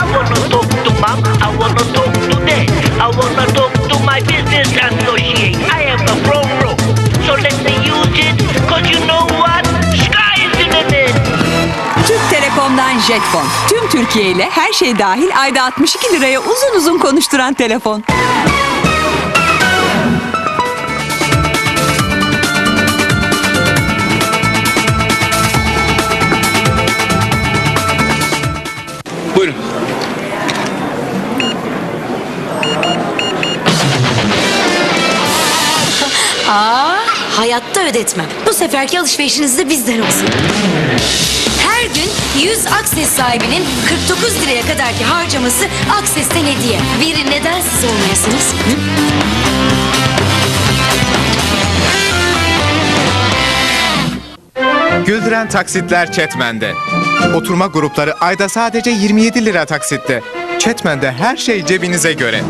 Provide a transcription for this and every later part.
I wanna talk to mom, I wanna talk to dad, I wanna talk to my business associate. I have a row, so let me use it, cause you know what? Sky is the. Türk Telekom'dan Jetfon. Tüm Türkiye ile her şey dahil ayda 62 liraya uzun uzun konuşturan telefon. Hayatta ödetmem. Bu seferki alışverişiniz de bizden olsun. Her gün 100 Akses sahibinin 49 liraya kadarki harcaması Akses'ten hediye. Biri neden siz olmayasınız? Hı? Güldüren taksitler Çetmen'de. Oturma grupları ayda sadece 27 lira taksitte. Çetmen'de her şey cebinize göre.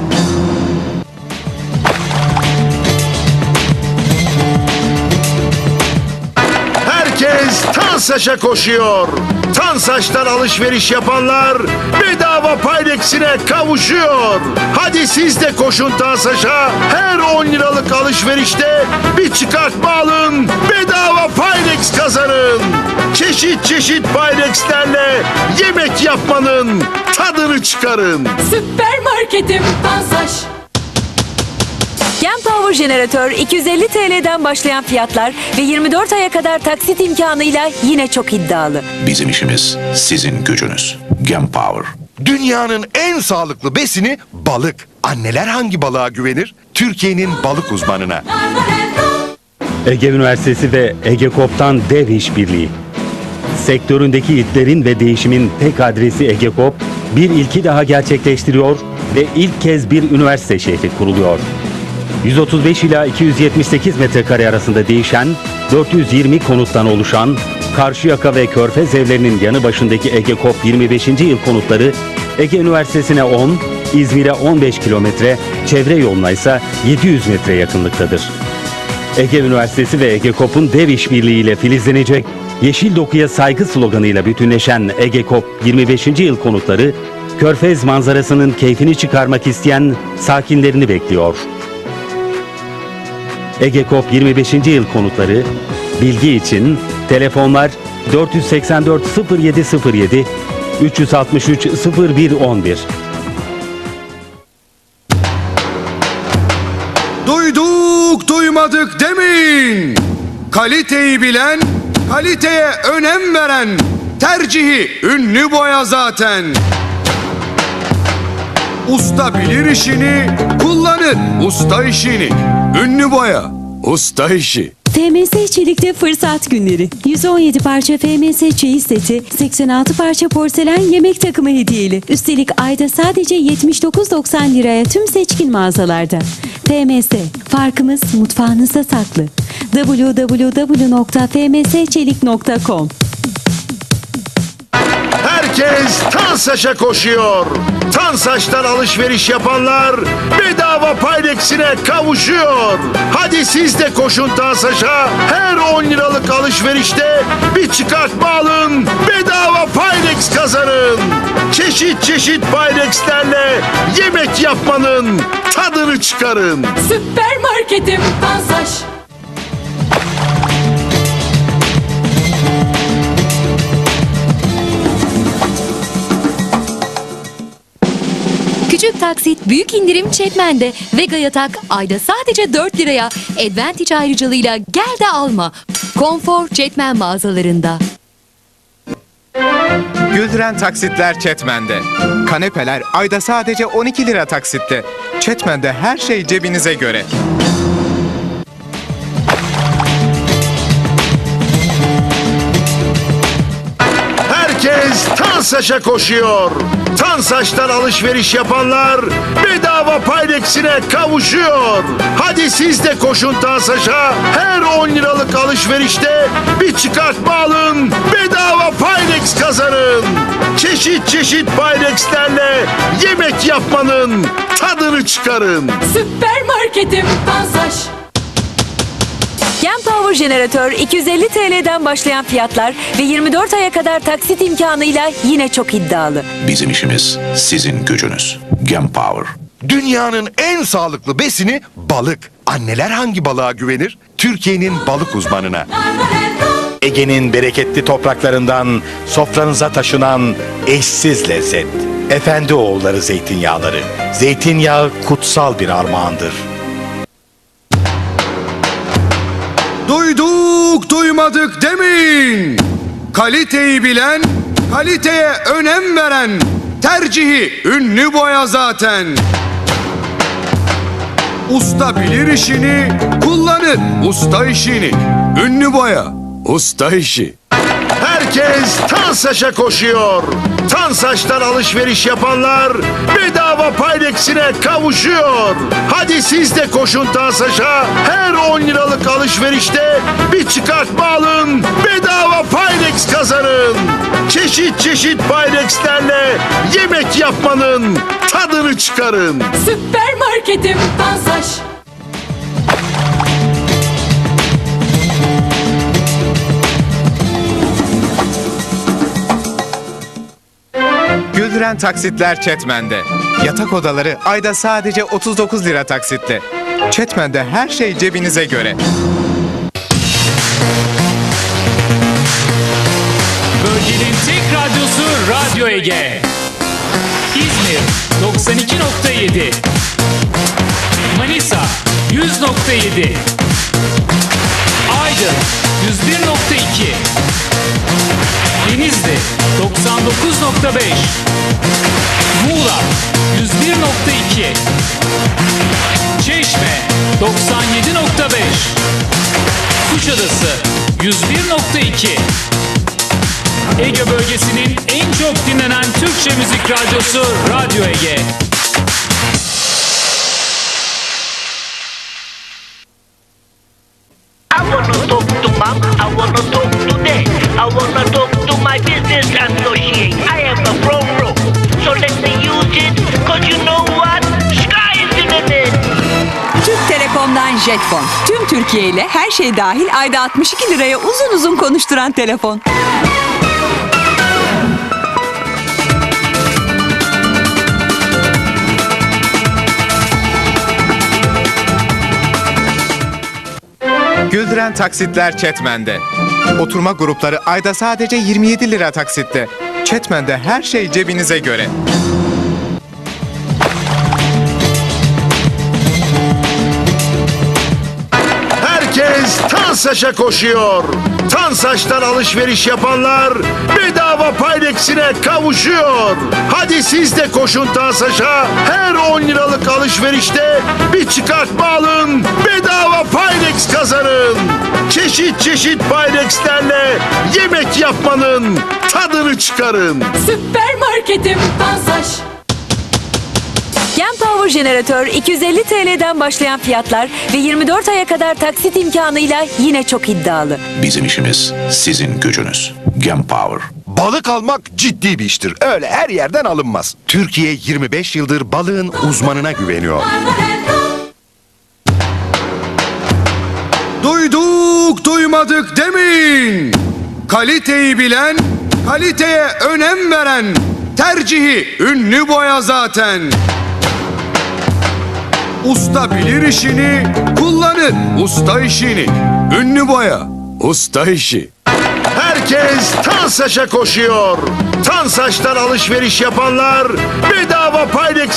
Tansaç'a koşuyor. Tansaç'tan alışveriş yapanlar bedava Paylex'ine kavuşuyor. Hadi siz de koşun Tansaç'a. Her 10 liralık alışverişte bir çıkartma alın. Bedava Paylex kazanın. Çeşit çeşit Paylex'lerle yemek yapmanın tadını çıkarın. Süpermarketim Tansaş. Gen Power Jeneratör 250 TL'den başlayan fiyatlar ve 24 aya kadar taksit imkanıyla yine çok iddialı. Bizim işimiz sizin gücünüz. Gem Power. Dünyanın en sağlıklı besini balık. Anneler hangi balığa güvenir? Türkiye'nin balık uzmanına. Ege Üniversitesi ve Ege Kop'tan dev işbirliği. Sektöründeki idlerin ve değişimin tek adresi Ege Kop, bir ilki daha gerçekleştiriyor ve ilk kez bir üniversite şehri kuruluyor. 135 ila 278 metrekare arasında değişen, 420 konuttan oluşan, Karşıyaka ve Körfez evlerinin yanı başındaki Ege Kop 25. yıl konutları, Ege Üniversitesi'ne 10, İzmir'e 15 kilometre, çevre yoluna ise 700 metre yakınlıktadır. Ege Üniversitesi ve Ege Kop'un dev işbirliğiyle filizlenecek, yeşil dokuya saygı sloganıyla bütünleşen Ege Kop 25. yıl konutları, Körfez manzarasının keyfini çıkarmak isteyen sakinlerini bekliyor. Ege Kop 25. yıl konutları, bilgi için telefonlar 484 0707 363 0111 Duyduk duymadık demeyin. Kaliteyi bilen, kaliteye önem veren, tercihi ünlü boya zaten. Usta bilir işini, kullanır usta işini. Ünlü boya, usta işi. FMS Çelik'te fırsat günleri. 117 parça FMS çeyiz seti, 86 parça porselen yemek takımı hediyeli. Üstelik ayda sadece 79.90 liraya tüm seçkin mağazalarda. FMS, farkımız mutfağınızda saklı. www.fmsçelik.com Herkes Tansaç'a koşuyor. Tansaç'tan alışveriş yapanlar bedava Paylex'ine kavuşuyor. Hadi siz de koşun Tansaç'a. Her 10 liralık alışverişte bir çıkartma alın. Bedava Paylex kazanın. Çeşit çeşit Paylex'lerle yemek yapmanın tadını çıkarın. Süpermarketim Tansaş. Taksit büyük indirim Çetmen'de. Vega yatak ayda sadece 4 liraya. Advantage ayrıcalığıyla gel de alma. Konfor Çetmen mağazalarında. Güldüren taksitler Çetmen'de. Kanepeler ayda sadece 12 lira taksitte. Çetmen'de her şey cebinize göre. Herkes Tansaç'a koşuyor. Tansaç'tan alışveriş yapanlar bedava Paylex'ine kavuşuyor. Hadi siz de koşun Tansaç'a. Her 10 liralık alışverişte bir çıkartma alın. Bedava Paylex kazanın. Çeşit çeşit Paylex'lerle yemek yapmanın tadını çıkarın. Süpermarketim Tansaş. Gen Power jeneratör 250 TL'den başlayan fiyatlar ve 24 aya kadar taksit imkanıyla yine çok iddialı. Bizim işimiz sizin gücünüz. Gem Power. Dünyanın en sağlıklı besini balık. Anneler hangi balığa güvenir? Türkiye'nin balık uzmanına. Ege'nin bereketli topraklarından sofranıza taşınan eşsiz lezzet. Efendi oğulları zeytinyağları. Zeytinyağı kutsal bir armağandır. Duyduk duymadık demeyin. Kaliteyi bilen, kaliteye önem veren, tercihi ünlü boya zaten. Usta bilir işini, kullanır usta işini. Ünlü boya, usta işi. Herkes Tansaç'a koşuyor. Tansaç'tan alışveriş yapanlar bedava Paylex'ine kavuşuyor. Hadi siz de koşun Tansaç'a. Her 10 liralık alışverişte bir çıkartma alın. Bedava Paylex kazanın. Çeşit çeşit Paylex'lerle yemek yapmanın tadını çıkarın. Süpermarketim Tansaç. Güldüren taksitler Çetmen'de. Yatak odaları ayda sadece 39 lira taksitle. Çetmen'de her şey cebinize göre. Bölgenin tek radyosu Radyo Ege. İzmir 92.7 Manisa 100.7 Aydın 101.2 Denizli 99.5 Muğla 101.2 Çeşme 97.5 Kuşadası 101.2 Ege bölgesinin en çok dinlenen Türkçe müzik radyosu Radyo Ege. I wanna talk to my business associate. I Jetfon. Tüm Türkiye ile her şey dahil ayda 62 liraya uzun uzun konuşturan telefon. Güldüren taksitler Çetmen'de. Oturma grupları ayda sadece 27 lira taksitle. Çetmen'de her şey cebinize göre. Tansaç'a koşuyor. Tansaç'tan alışveriş yapanlar bedava Paylex'ine kavuşuyor. Hadi siz de koşun Tansaç'a. Her 10 liralık alışverişte bir çıkartma alın. Bedava Paylex kazanın. Çeşit çeşit Paylex'lerle yemek yapmanın tadını çıkarın. Süpermarketim Tansaç. Power jeneratör 250 TL'den başlayan fiyatlar ve 24 aya kadar taksit imkanıyla yine çok iddialı. Bizim işimiz sizin gücünüz. Gem Power. Balık almak ciddi bir iştir. Öyle her yerden alınmaz. Türkiye 25 yıldır balığın uzmanına güveniyor. Duyduk duymadık demeyin. Kaliteyi bilen, kaliteye önem veren, tercihi ünlü boya zaten. Usta bilir işini, kullanır usta işini. Ünlü boya, usta işi. Herkes Tansaç'a koşuyor. Tansaç'tan alışveriş yapanlar bedava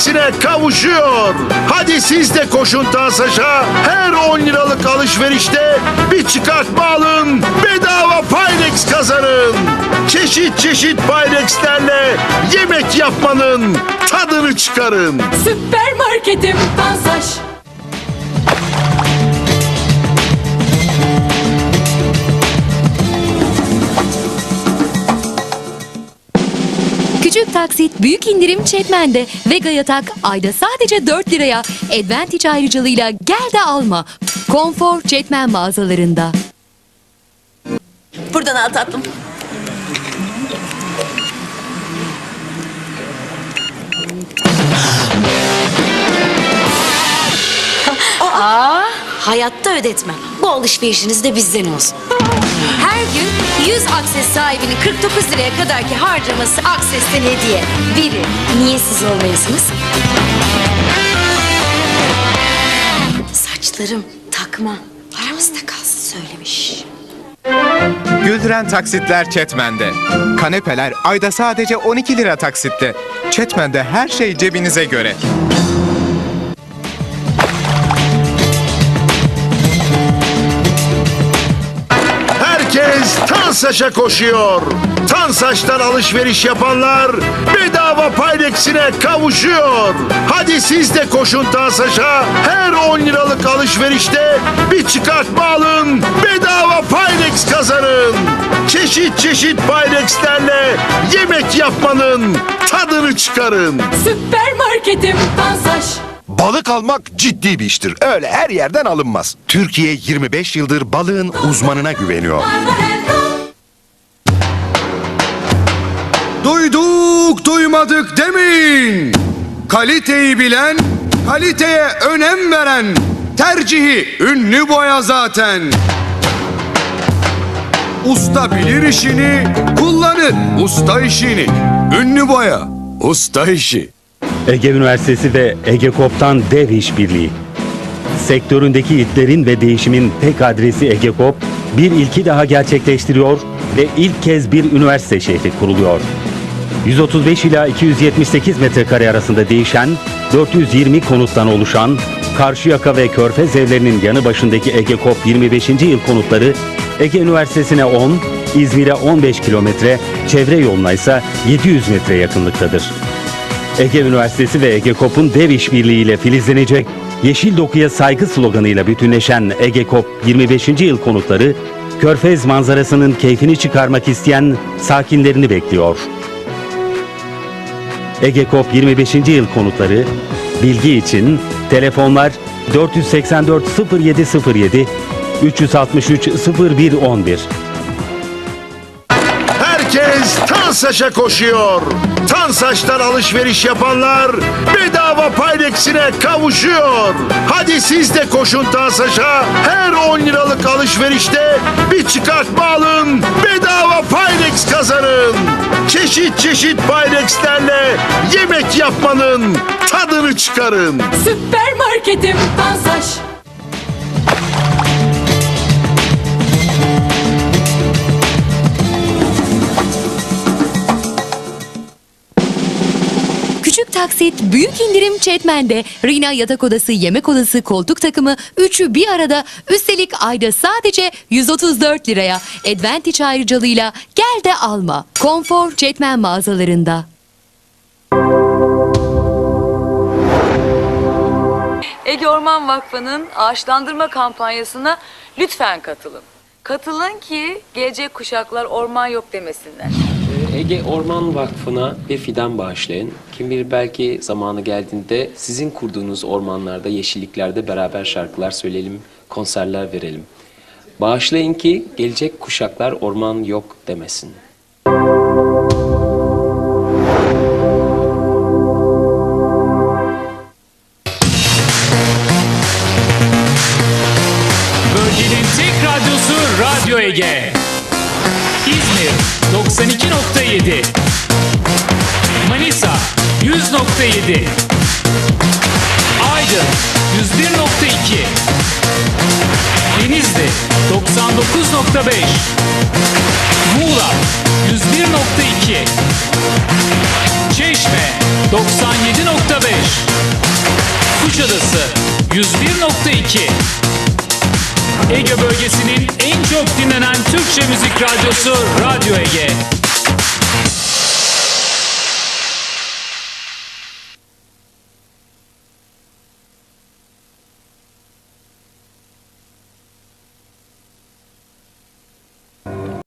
Paylex'ine kavuşuyor. Hadi siz de koşun Tansaç'a. Her 10 liralık alışverişte bir çıkartma alın. Bedava Paylex kazanın. Çeşit çeşit Paylex'lerle yemek yapmanın tadını çıkarın. Süpermarketim Tansaç. Küçük taksit, büyük indirim Çetmen'de. Vega yatak ayda sadece 4 liraya. Advantage ayrıcalığıyla gel de alma. Konfor Çetmen mağazalarında. Buradan al tatlım. hayatta ödetmem. Bu alışverişiniz de bizden olsun. Her gün 100 akses sahibinin 49 liraya kadarki harcaması aksesten hediye. Biri. Niye siz olmayasınız? Saçlarım takma. Aramızda kalsın söylemiş. Güldüren taksitler Çetmen'de. Kanepeler ayda sadece 12 lira taksitte. Çetmen'de her şey cebinize göre. Tansaç'a koşuyor. Tansaç'tan alışveriş yapanlar bedava Paylex'ine kavuşuyor. Hadi siz de koşun Tansaç'a. Her 10 liralık alışverişte bir çıkartma alın. Bedava Paylex kazanın. Çeşit çeşit Paylex'lerle yemek yapmanın tadını çıkarın. Süpermarketim Tansaç. Balık almak ciddi bir iştir. Öyle her yerden alınmaz. Türkiye 25 yıldır balığın uzmanına güveniyor. Duyduk duymadık demeyin. Kaliteyi bilen, kaliteye önem veren, tercihi ünlü boya zaten. Usta bilir işini, kullanır usta işini. Ünlü boya, usta işi. Ege Üniversitesi ve Ege Kop'tan dev işbirliği. Sektöründeki itlerin ve değişimin tek adresi Ege Kop, bir ilki daha gerçekleştiriyor ve ilk kez bir üniversite şehri kuruluyor. 135 ila 278 metrekare arasında değişen, 420 konuttan oluşan, Karşıyaka ve Körfez evlerinin yanı başındaki Ege Kop 25. yıl konutları, Ege Üniversitesi'ne 10, İzmir'e 15 kilometre, çevre yoluna ise 700 metre yakınlıktadır. Ege Üniversitesi ve Ege Kop'un dev işbirliğiyle filizlenecek, yeşil dokuya saygı sloganıyla bütünleşen Ege Kop 25. yıl konutları, Körfez manzarasının keyfini çıkarmak isteyen sakinlerini bekliyor. Ege Kop 25. yıl konutları, bilgi için telefonlar 484 0707 363 0111 Herkes Tansaç'a koşuyor. Tansaç'tan alışveriş yapanlar bedava Paylex'ine kavuşuyor. Hadi siz de koşun Tansaç'a. Her 10 liralık alışverişte bir çıkartma alın. Bedava Paylex kazanın. Çeşit çeşit Paylex'lerle yemek yapmanın tadını çıkarın. Süpermarketim Tansaç. Taksit, büyük indirim Çetmen'de. Rina yatak odası, yemek odası, koltuk takımı üçü bir arada. Üstelik ayda sadece 134 liraya. Advantage ayrıcalığıyla gel de alma. Konfor Çetmen mağazalarında. Ege Orman Vakfı'nın ağaçlandırma kampanyasına lütfen katılın. Katılın ki gelecek kuşaklar orman yok demesinler. Ege Orman Vakfı'na bir fidan bağışlayın. Kim bilir belki zamanı geldiğinde sizin kurduğunuz ormanlarda, yeşilliklerde beraber şarkılar söyleyelim, konserler verelim. Bağışlayın ki gelecek kuşaklar orman yok demesin. 97.5 Kuşadası 101.2 Ege bölgesinin en çok dinlenen Türkçe müzik radyosu Radyo Ege.